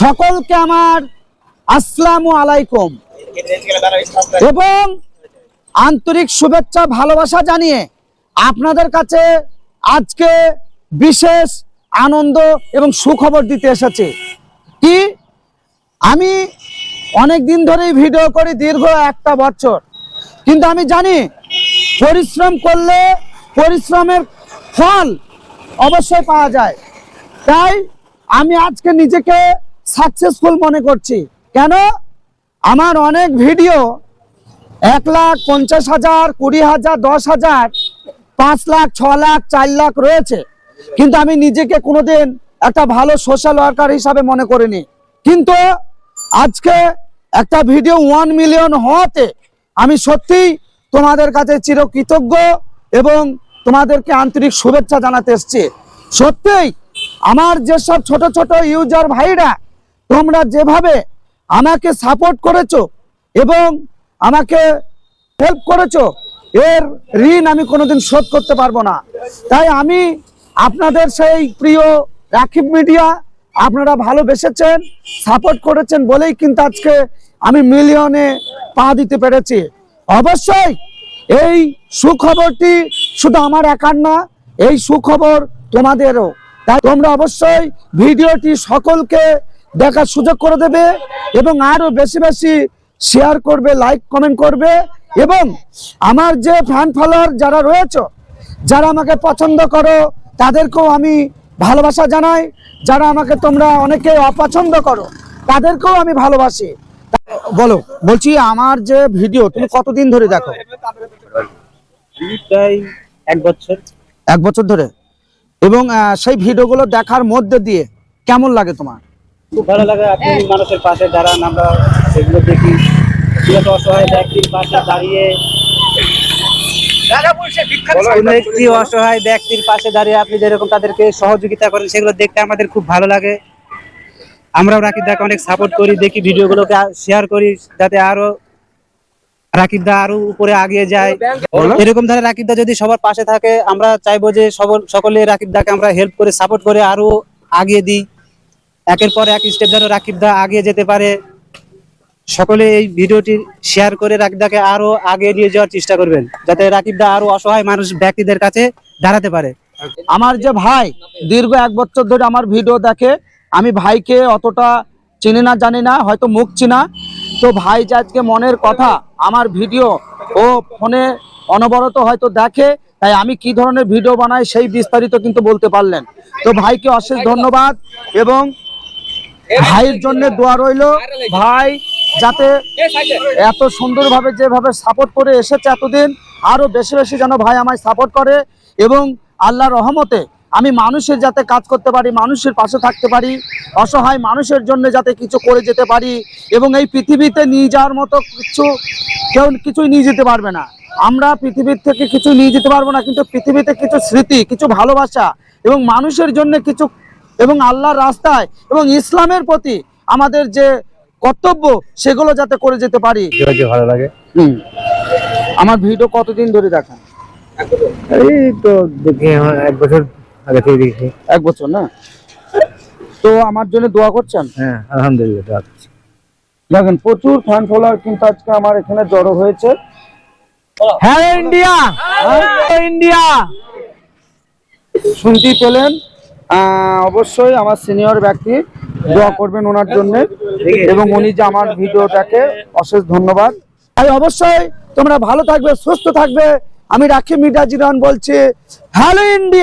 সকলকে আমার আসসালামু আলাইকুম। এবং আন্তরিক শুভেচ্ছা, ভালোবাসা জানিয়ে আপনাদের কাছে আজকে বিশেষ আনন্দ এবং সুখবর দিতে এসেছি। কি? আমি অনেক দিন ধরেই ভিডিও করি দীর্ঘ একটা বছর। কিন্তু আমি জানি পরিশ্রম করলে পরিশ্রমের ফল অবশ্যই পাওয়া যায়। তাই আমি আজকে নিজেকে সাকসেসফুল মনে করছি। কেন? আমার অনেক ভিডিও এক লাখ পঞ্চাশ হাজার, কুড়ি হাজার, দশ হাজার, পাঁচ লাখ, ছ লাখ, চার লাখ রয়েছে। কিন্তু আমি নিজেকে কোনোদিন একটা ভালো সোশ্যাল ওয়ার্কার হিসাবে মনে করিনি। কিন্তু আজকে একটা ভিডিও ওয়ান মিলিয়ন হওয়াতে আমি সত্যিই তোমাদের কাছে চিরকৃতজ্ঞ এবং তোমাদেরকে আন্তরিক শুভেচ্ছা জানাতে এসছি। সত্যিই আমার যেসব ছোট ছোট ইউজার ভাইরা তোমরা যেভাবে আমাকে সাপোর্ট করেছ এবং আমাকে হেল্প করেছ, এর ঋণ আমি কোনোদিন শোধ করতে পারব না। তাই আমি আপনাদের সেই প্রিয় রাখিব মিডিয়া, আপনারা ভালোবেসেছেন সাপোর্ট করেছেন বলেই কিন্তু আজকে আমি মিলিয়নে পা দিতে পেরেছি। অবশ্যই এই সুখবরটি শুধু আমার একার না, এই সুখবর তোমাদেরও। তাই তোমরা অবশ্যই ভিডিওটি সকলকে দেখার সুযোগ করে দেবে এবং আরও বেশি বেশি শেয়ার করবে লাইক কমেন্ট করবে এবং আমার যে ফ্যান ফলোয়ার যারা রয়েছে যারা আমাকে পছন্দ করো তাদেরকেও আমি ভালোবাসা জানাই। যারা আমাকে তোমরা অনেকে অপছন্দ করো তাদেরকেও আমি ভালোবাসি। বলো বলছি আমার যে ভিডিও তুমি কতদিন ধরে দেখো? প্রায় এক বছর। এক বছর ধরে। এবং সেই ভিডিওগুলো দেখার মধ্যে দিয়ে কেমন লাগে তোমার? খুব ভালো লাগে আপনি মানুষের পাশে দাঁড়ান আমরা সেগুলো দেখি। অসহায় ব্যক্তির পাশে দাঁড়িয়ে কোনো একটি অসহায় ব্যক্তির পাশে দাঁড়িয়ে আপনি যেরকম তাদেরকে সহযোগিতা করেন সেগুলো দেখতে আমাদের খুব ভালো লাগে। আমরাও রাকিব দাকে অনেক সাপোর্ট করি দেখি ভিডিওগুলোকে শেয়ার করি যাতে আরও রাকিব দা আরও উপরে আগিয়ে যায়। এরকম ধরে রাকিব দা যদি সবার পাশে থাকে আমরা চাইব যে সকলে রাকিব দাকে আমরা হেল্প করে সাপোর্ট করে আরও আগিয়ে দিই। একের পর এক স্টেপ যেন রাকিব দা আগিয়ে যেতে পারে। সকলে এই ভিডিওটি শেয়ার করে রাকিব দাকে আরও আগে নিয়ে যাওয়ার চেষ্টা করবেন, যাতে রাকিব দা আরও অসহায় মানুষ ব্যক্তিদের কাছে দাঁড়াতে পারে। আমার যে ভাই, দীর্ঘ এক বছর ধরে আমার ভিডিও দেখে, আমি ভাইকে অতটা চিনি না, জানি না, হয়তো মুখ চিনা। তো ভাই যে আজকে মনের কথা, আমার ভিডিও, ও ফোনে অনবরত হয়তো দেখে, তাই আমি কি ধরনের ভিডিও বানাই সেই বিস্তারিত কিন্তু বলতে পারলেন। তো ভাইকে অশেষ ধন্যবাদ এবং ভাইয়ের জন্য দোয়া রইল। ভাই যাতে এত সুন্দরভাবে যেভাবে সাপোর্ট করে এসেছে এতদিন আরও বেশি বেশি যেন ভাই আমায় সাপোর্ট করে এবং আল্লাহর রহমতে আমি মানুষের যাতে কাজ করতে পারি মানুষের পাশে থাকতে পারি অসহায় মানুষের জন্য যাতে কিছু করে যেতে পারি এবং এই পৃথিবীতে নিয়ে যাওয়ার মতো কিছু কেউ কিছুই নিয়ে যেতে পারবে না। আমরা পৃথিবীর থেকে কিছু নিয়ে যেতে পারব না কিন্তু পৃথিবীতে কিছু স্মৃতি কিছু ভালোবাসা এবং মানুষের জন্য কিছু এবং আল্লাহর রাস্তায় এবং ইসলামের প্রতি আমাদের যে কর্তব্য সেগুলো যাতে করে যেতে পারি। ভালো লাগে? হুম। আমার ভিডিও কতদিন ধরে দেখা এই তো দেখি এক বছর আগে থেকে দেখি এক বছর না? তো আমার জন্য দোয়া করছেন? হ্যাঁ আলহামদুলিল্লাহ দেখেন প্রচুর ফ্যান ফলোয়ার কিন্তু আজকে আমার এখানে জড়ো হয়েছে। হ্যাঁ ইন্ডিয়া! ইন্ডিয়া! শুনতেই পেলেন? অবশ্যই আমার সিনিয়র ব্যক্তি দোয়া করবেন ওনার জন্য। এবং উনি যে আমার ভিডিওটাকে অশেষ ধন্যবাদ। তাই অবশ্যই তোমরা ভালো থাকবে, সুস্থ থাকবে। আমি রাখি মিডা জিরান বলছি, হ্যালো ইন্ডিয়া।